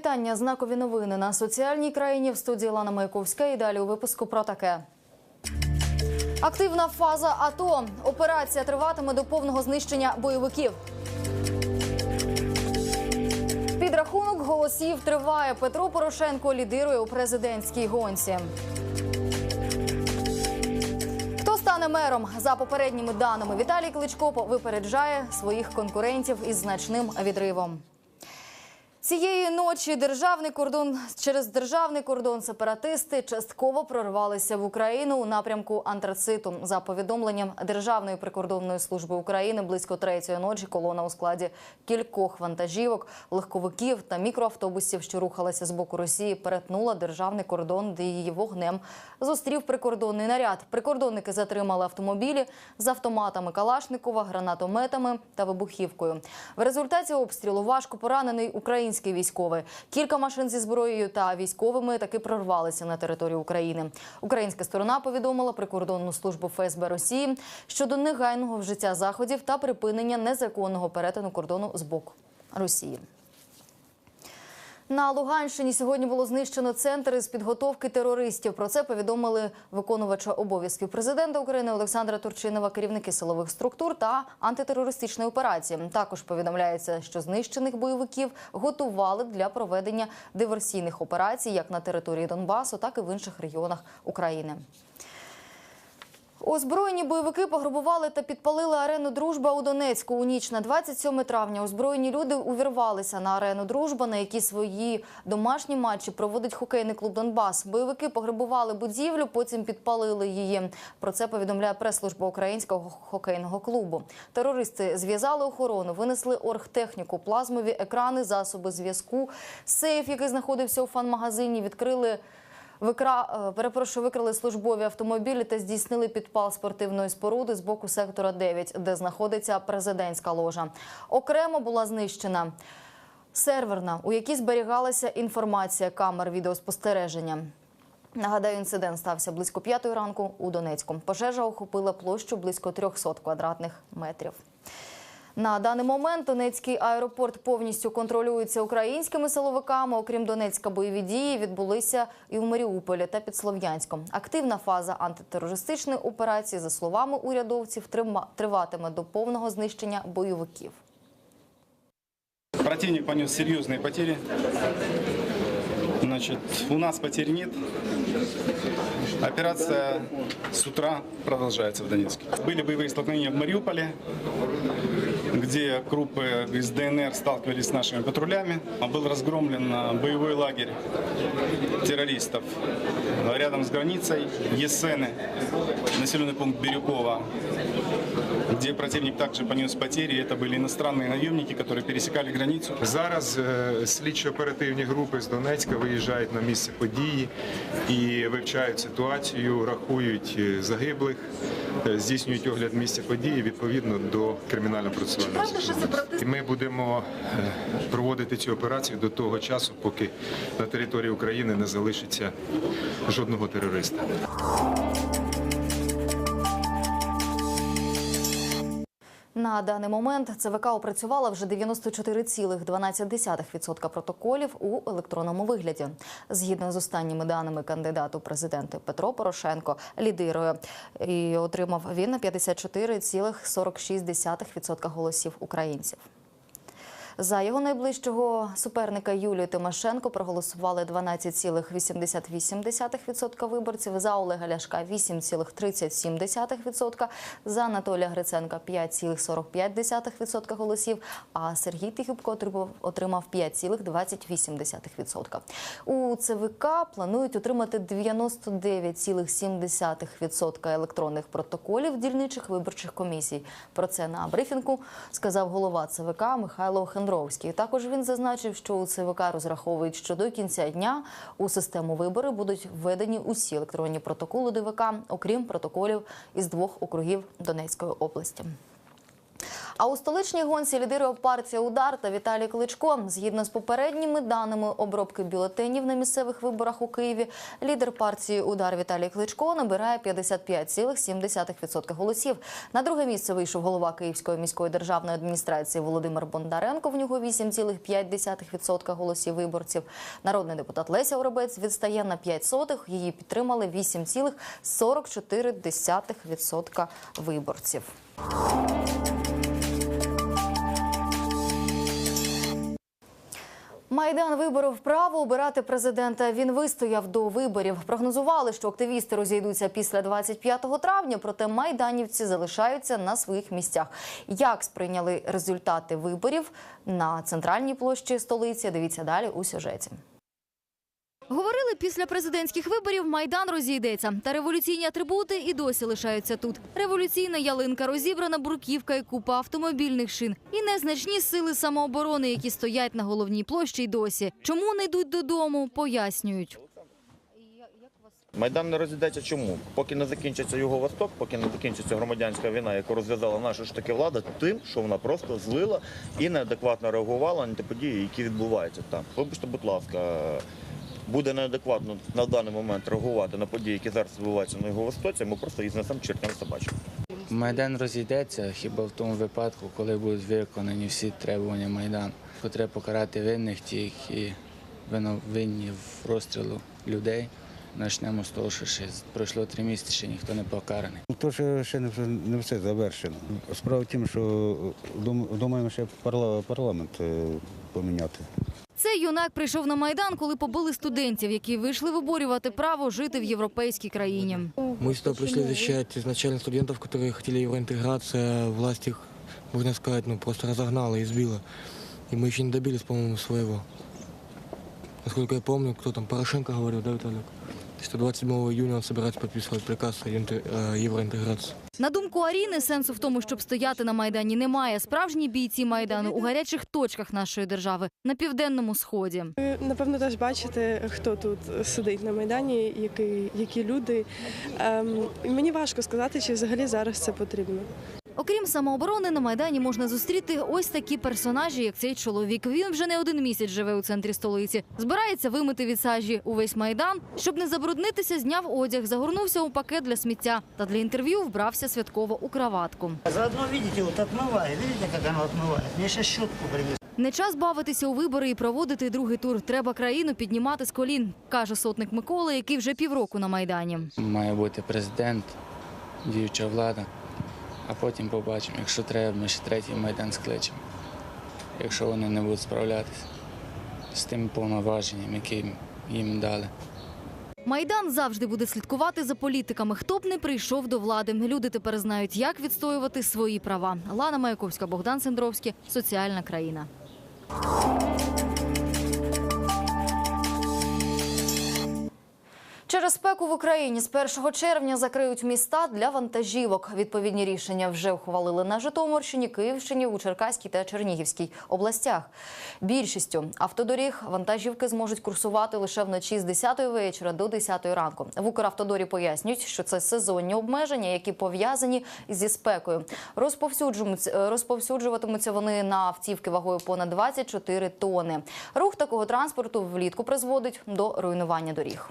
Вітання. Знакові новини на соціальній країні в студії Лана Маяковська. І далі у випуску про таке. Активна фаза АТО. Операція триватиме до повного знищення бойовиків. Підрахунок голосів триває. Петро Порошенко лідирує у президентській гонці. Хто стане мером за попередніми даними? Віталій Кличко випереджає своїх конкурентів із значним відривом. Цієї ночі державний кордон через державний кордон сепаратисти частково прорвалися в Україну у напрямку антрациту. За повідомленням Державної прикордонної служби України близько третьої ночі колона у складі кількох вантажівок, легковиків та мікроавтобусів, що рухалися з боку Росії, перетнула державний кордон, де її вогнем зустрів прикордонний наряд. Прикордонники затримали автомобілі з автоматами Калашникова, гранатометами та вибухівкою. В результаті обстрілу важко поранений український військовий. Кілька машин зі зброєю та військовими таки прорвалися на територію України. Українська сторона повідомила прикордонну службу ФСБ Росії щодо негайного вжиття заходів та припинення незаконного перетину кордону з боку Росії. На Луганщині сьогодні було знищено центр із підготовки терористів. Про це повідомили виконувача обов'язків президента України Олександра Турчинова, керівники силових структур та антитерористичної операції. Також повідомляється, що знищених бойовиків готували для проведення диверсійних операцій як на території Донбасу, так і в інших регіонах України. Озброєні бойовики пограбували та підпалили арену Дружба у Донецьку у ніч на 27 травня. Озброєні люди увірвалися на арену Дружба, на якій свої домашні матчі проводить хокейний клуб Донбас. Бойовики пограбували будівлю, потім підпалили її. Про це повідомляє прес-служба українського хокейного клубу. Терористи зв'язали охорону, винесли оргтехніку, плазмові екрани, засоби зв'язку. Сейф, який знаходився у фан-магазині, відкрили. Викра... е, Перепрошую, викрали службові автомобілі та здійснили підпал спортивної споруди з боку сектора 9, де знаходиться президентська ложа. Окремо була знищена серверна, у якій зберігалася інформація камер відеоспостереження. Нагадаю, інцидент стався близько п'ятої ранку у Донецьку. Пожежа охопила площу близько 300 квадратних метрів. На даний момент Донецький аеропорт повністю контролюється українськими силовиками. Окрім Донецька, бойові дії відбулися і в Маріуполі та під Слов'янськом. Активна фаза антитерористичної операції, за словами урядовців, триватиме до повного знищення бойовиків. Противник понес серьезные потери. Значит, у нас потерь нет. Операция с утра продолжается в Донецке. Были боевые столкновения в Мариуполе, где группы из ДНР сталкивались с нашими патрулями. Был разгромлен боевой лагерь террористов рядом с границей. Есены, населенный пункт Бирюкова, где противник также понес потери. Это были иностранные наемники, которые пересекали границу. Зараз е, слідчо-оперативні групи з Донецька виїжджають на місце події і вивчають ситуацію, рахують е, загиблих, е, здійснюють огляд місця події відповідно до кримінально-процесуального законодавства. І ми будемо е, проводити цю операцію до того часу, поки на території України не залишиться жодного терориста. На даний момент ЦВК опрацювала вже 94,12% протоколів у електронному вигляді. Згідно з останніми даними кандидату президенти Петро Порошенко лідирує і отримав він на 54,46% голосів українців. За його найближчого суперника Юлію Тимошенко проголосували 12,88% виборців, за Олега Ляшка 8,37%, за Анатолія Гриценка 5,45% голосів, а Сергій Тихюбко отримав- отримав 5,28%. У ЦВК планують отримати 99,7% електронних протоколів дільничих виборчих комісій. Про це на брифінгу сказав голова ЦВК Михайло Хендровський. Також він зазначив, що у ЦВК розраховують, що до кінця дня у систему вибори будуть введені усі електронні протоколи ДВК, окрім протоколів із двох округів Донецької області. А у столичній гонці лідирує партія Удар та Віталій Кличко. Згідно з попередніми даними обробки бюлетенів на місцевих виборах у Києві, лідер партії Удар Віталій Кличко набирає 55,7% голосів. На друге місце вийшов голова Київської міської державної адміністрації Володимир Бондаренко. В нього 8,5% голосів виборців. Народний депутат Леся Оробець відстає на 5 сотих. Її підтримали 8,44% виборців. Майдан виборов право обирати президента. Він вистояв до виборів. Прогнозували, що активісти розійдуться після 25 травня, проте майданівці залишаються на своїх місцях. Як сприйняли результати виборів на центральній площі столиці? Дивіться далі у сюжеті. Говорили, після президентських виборів майдан розійдеться, та революційні атрибути і досі лишаються тут. Революційна ялинка, розібрана бурківка і купа автомобільних шин, і незначні сили самооборони, які стоять на головній площі й досі. Чому не йдуть додому? Пояснюють. Майдан не розійдеться чому? Поки не закінчиться його восток, поки не закінчиться громадянська війна, яку розв'язала наша ж таки влада, тим, що вона просто злила і неадекватно реагувала на ті події, які відбуваються там. Вибачте, будь ласка, буде неадекватно на даний момент реагувати на події, які зараз відбуваються на його востоці, ми просто їх знесемо чертям собачим. Майдан розійдеться хіба в тому випадку, коли будуть виконані всі требування Майдану. Треба покарати винних, ті, які винні в розстрілу людей. Почнемо з того, що ще пройшло три місяці, ще ніхто не покараний. Ну, То ще, ще не, все, не все завершено. Справа в тім, що дум- думаємо ще парламент е, поміняти Цей юнак прийшов на майдан, коли побили студентів, які вийшли виборювати право жити в європейській країні. Мы сюда пришли защищать изначально студентов, которые хотели евроинтеграции, а власть их, можно сказать, ну, просто разогнала, избила. И мы еще не добились, по-моему, своего. Насколько я помню, кто там, Порошенко говорил, да, Виталик? Что 27 июня он собирается подписывать приказ о инте- о евроинтеграции. На думку Аріни, сенсу в тому, щоб стояти на майдані, немає. Справжні бійці майдану у гарячих точках нашої держави на південному сході. Ви, Напевно, теж бачите, хто тут сидить на майдані, які, які люди. Ем, мені важко сказати, чи взагалі зараз це потрібно. Окрім самооборони, на майдані можна зустріти ось такі персонажі, як цей чоловік. Він вже не один місяць живе у центрі столиці. Збирається вимити від сажі увесь майдан. Щоб не забруднитися, зняв одяг, загорнувся у пакет для сміття та для інтерв'ю вбрався святково у краватку. Заодно, видите, вот отмывает. Видите, как оно отмывает? Мне сейчас щетку привез. Не час бавитися у вибори і проводити другий тур. Треба країну піднімати з колін, каже сотник Микола, який вже півроку на майдані. Має бути президент, діюча влада, а потім побачимо. Якщо треба, ми ще третій майдан скличемо. Якщо вони не будуть справлятися з тим повноваженням, яке їм дали. Майдан завжди буде слідкувати за політиками. Хто б не прийшов до влади. Люди тепер знають, як відстоювати свої права. Лана Маяковська, Богдан Сендровський. Соціальна країна. Через спеку в Україні з 1 червня закриють міста для вантажівок. Відповідні рішення вже ухвалили на Житомирщині, Київщині, у Черкаській та Чернігівській областях. Більшістю автодоріг вантажівки зможуть курсувати лише вночі з 10 вечора до 10 ранку. В Укравтодорі пояснюють, що це сезонні обмеження, які пов'язані зі спекою. Розповсюджуватимуться- вони на автівки вагою понад 24 тони. Рух такого транспорту влітку призводить до руйнування доріг.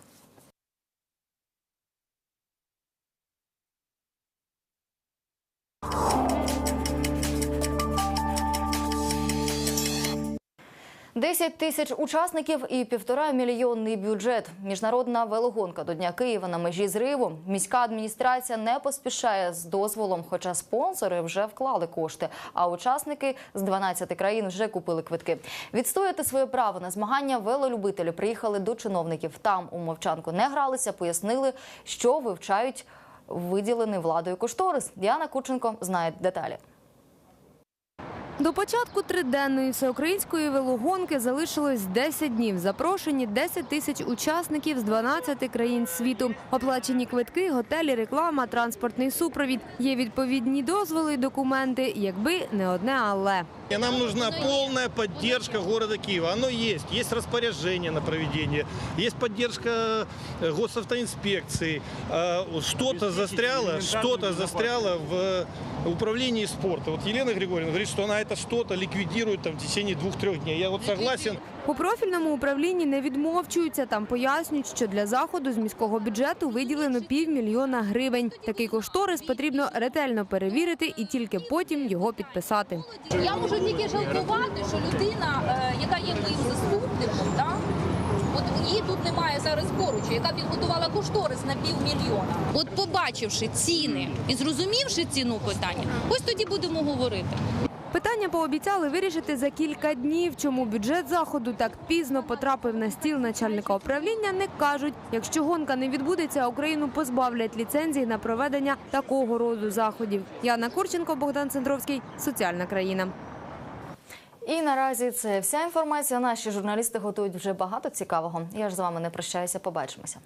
Десять тисяч учасників і півтора мільйонний бюджет. Міжнародна велогонка до Дня Києва на межі зриву. Міська адміністрація не поспішає з дозволом, хоча спонсори вже вклали кошти. А учасники з 12 країн вже купили квитки. Відстояти своє право на змагання велолюбителі приїхали до чиновників. Там у мовчанку не гралися, пояснили, що вивчають виділений владою кошторис. Діана Кученко знає деталі. До початку триденної всеукраїнської велогонки залишилось 10 днів. Запрошені 10 тисяч учасників з 12 країн світу. Оплачені квитки, готелі, реклама, транспортний супровід. Є відповідні дозволи, і документи, якби не одне але. Нам нужна полная поддержка города Киева. Оно есть. Есть распоряжение на проведение, есть поддержка э, госавтоинспекции. А, Что-то застряло, что-то застряло в управлении спорта. Вот Елена Григорьевна говорит, что она это что-то ликвидирует там, в течение двух-трех дней. Я вот согласен. У профільному управлінні не відмовчуються. Там пояснюють, що для заходу з міського бюджету виділено півмільйона гривень. Такий кошторис потрібно ретельно перевірити і тільки потім його підписати. Я можу тільки жалкувати, що людина, е, яка є моїм заступником, да, от її тут немає зараз поруч, яка підготувала кошторис на півмільйона. От побачивши ціни і зрозумівши ціну питання, ось тоді будемо говорити. Питання пообіцяли вирішити за кілька днів. Чому бюджет заходу так пізно потрапив на стіл начальника управління, не кажуть. Якщо гонка не відбудеться, Україну позбавлять ліцензій на проведення такого роду заходів. Яна Курченко, Богдан Центровський, соціальна країна. І наразі це вся інформація. Наші журналісти готують вже багато цікавого. Я ж з вами не прощаюся. Побачимося.